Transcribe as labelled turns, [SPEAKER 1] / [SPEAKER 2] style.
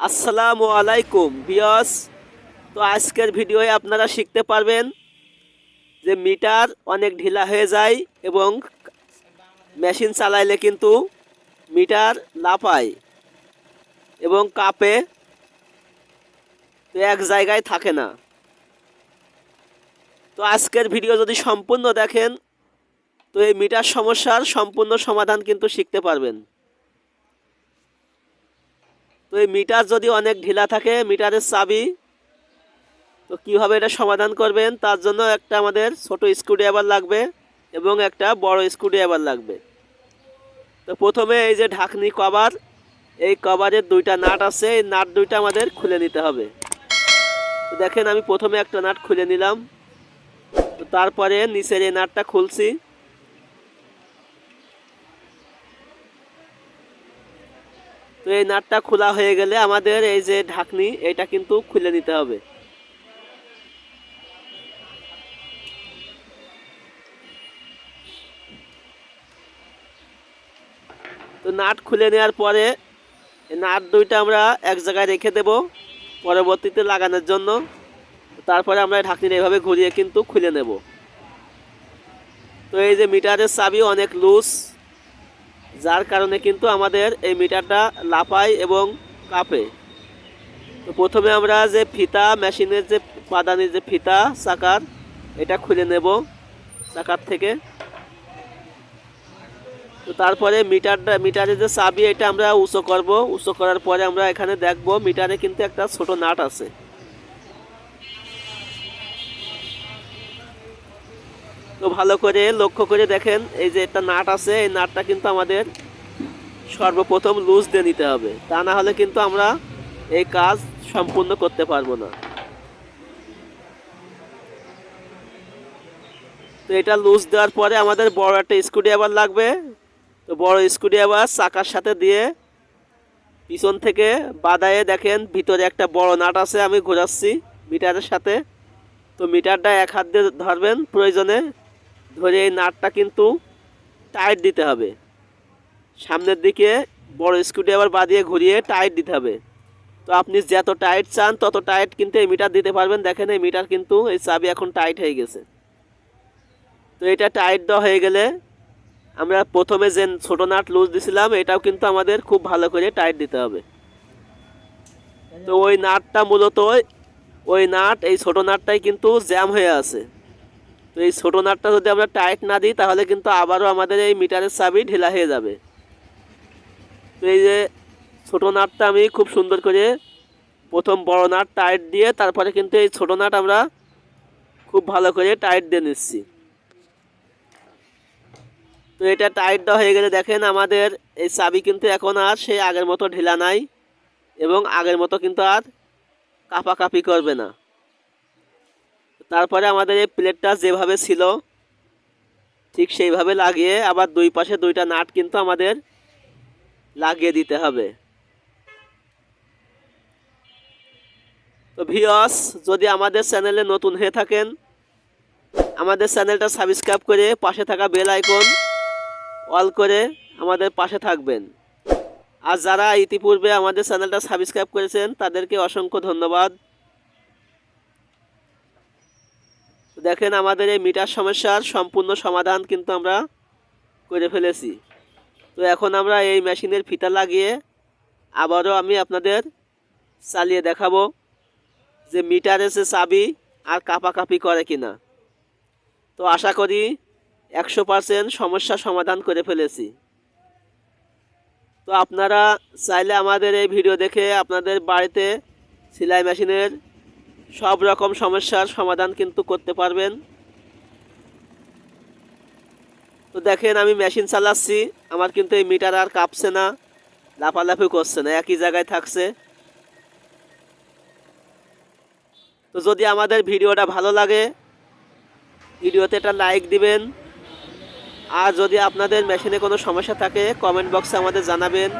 [SPEAKER 1] আসসালামু আলাইকুম বিয়স তো আজকের ভিডিওয়ে আপনারা শিখতে পারবেন যে মিটার অনেক ঢিলা হয়ে যায় এবং মেশিন চালাইলে কিন্তু মিটার লাফায় এবং কাপে তো এক জায়গায় থাকে না। তো আজকের ভিডিও যদি সম্পূর্ণ দেখেন, তো এই মিটার সমস্যার সম্পূর্ণ সমাধান কিন্তু শিখতে পারবেন। তো এই মিটার যদি অনেক ঢিলা থাকে, মিটারের চাবি, তো কীভাবে এটা সমাধান করবেন? তার জন্য একটা আমাদের ছোট স্ক্রুড্রাইভার লাগবে এবং একটা বড় স্ক্রুড্রাইভার লাগবে। তো প্রথমে এই যে ঢাকনি কভার, এই কভারের দুইটা নাট আছে, এই নাট দুইটা আমাদের খুলে নিতে হবে। তো দেখেন আমি প্রথমে একটা নাট খুলে নিলাম। তো তারপরে নিচের এই নাটটা খুলছি। এই নাটটা খোলা হয়ে গেলে আমাদের এই যে ঢাকনি, এটা কিন্তু খুলে নিতে হবে। তো নাট খুলে নেওয়ার পরে নাট দুইটা আমরা এক জায়গায় রেখে দেব পরবর্তীতে লাগানোর জন্য। তারপরে আমরা ঢাকনিটা এভাবে ঘুরিয়ে কিন্তু খুলে নেব। তো এই যে মিটারের চাবি অনেক লুজ যার কারণে কিন্তু আমাদের এই মিটারটা লাফায় এবং কাঁপে। তো প্রথমে আমরা যে ফিতা, মেশিনের যে পাদানির যে ফিতা, চাকার, এটা খুলে নেব চাকার থেকে। তো তারপরে মিটারটা, মিটারের যে চাবি, এটা আমরা উঁচু করব। উঁচু করার পরে আমরা এখানে দেখব মিটারে কিন্তু একটা ছোট নাট আছে। তো ভালো করে লক্ষ্য করে দেখেন, এই যে একটা নাট আছে, এই নাটটা কিন্তু আমাদের সর্বপ্রথম লুজ দিয়ে নিতে হবে। তা না হলে কিন্তু আমরা এই কাজ সম্পূর্ণ করতে পারব না। তো এটা লুজ দেওয়ার পরে আমাদের বড় একটা স্ক্রুড্রাইভার লাগবে। তো বড় স্ক্রুড্রাইভার চাকার সাথে দিয়ে পিছন থেকে বাদায়ে দেখেন, ভিতরে একটা বড় নাট আছে, আমি ঘোরাচ্ছি মিটারের সাথে। তো মিটারটা এক হাত দিয়ে ধরবেন প্রয়োজনে। ধরে এই নাটটা কিন্তু টাইট দিতে হবে। সামনের দিকে বড় স্ক্রুড্রাইভার বাদিয়ে ঘুরিয়ে টাইট দিতে হবে। তো আপনি যত টাইট চান, তত টাইট কিন্তু এই মিটার দিতে পারবেন। দেখেন এই মিটার কিন্তু এই চাবি এখন টাইট হয়ে গেছে। তো এটা টাইট দেওয়া হয়ে গেলে আমরা প্রথমে যে ছোটো নাট লুজ দিছিলাম, এটাও কিন্তু আমাদের খুব ভালো করে টাইট দিতে হবে। তো ওই নাটটা মূলত, ওই নাট, এই ছোটো নাটটাই কিন্তু জ্যাম হয়ে আছে। তো এই ছোটো নাটটা যদি আমরা টাইট না দিই, তাহলে কিন্তু আবারও আমাদের এই মিটারের চাবি ঢিলা হয়ে যাবে। তো এই যে ছোটো নাটটা আমি খুব সুন্দর করে প্রথম বড় নাট টাইট দিয়ে তারপরে কিন্তু এই ছোটো নাট আমরা খুব ভালো করে টাইট দিয়ে নিচ্ছি। তো এটা টাইট দেওয়া হয়ে গেলে দেখেন আমাদের এই চাবি কিন্তু এখন আর সেই আগের মতো ঢিলা নাই এবং আগের মতো কিন্তু আর কাপাকাপি করবে না। তারপরে আমাদের এই প্লেটটা যেভাবে ছিল, ঠিক সেইভাবে লাগিয়ে আবার দুই পাশে দুইটা নাট কিন্তু আমাদের লাগিয়ে দিতে হবে। তো ভিওস যদি আমাদের চ্যানেলে নতুন হয়ে থাকেন, আমাদের চ্যানেলটা সাবস্ক্রাইব করে পাশে থাকা বেল আইকন অল করে আমাদের পাশে থাকবেন। আর যারা ইতিপূর্বে আমাদের চ্যানেলটা সাবস্ক্রাইব করেছেন, তাদেরকে অসংখ্য ধন্যবাদ। দেখেন আমাদের এই মিটার সমস্যার সম্পূর্ণ সমাধান কিন্তু আমরা করে ফেলেছি। তো এখন আমরা এই মেশিনের ফিতা লাগিয়ে আবারও আমি আপনাদের চালিয়ে দেখাবো যে মিটারে সে চাবি আর কাপাকাপি করে কিনা। তো আশা করি একশো পারসেন্ট সমস্যা সমাধান করে ফেলেছি। তো আপনারা চাইলে আমাদের এই ভিডিও দেখে আপনাদের বাড়িতে সেলাই মেশিনের সব রকম সমস্যার সমাধান কিন্তু করতে পারবেন। তো দেখেন, আমি মেশিন চালাচ্ছি, আমার কিন্তু এই মিটার আর কাঁপছে না, লাফালাফি করছে না, একই জায়গায় থাকছে। তো যদি আমাদের ভিডিওটা ভালো লাগে, ভিডিওতে একটা লাইক দিবেন। আর যদি আপনাদের মেশিনে কোনো সমস্যা থাকে কমেন্ট বক্সে আমাদের জানাবেন।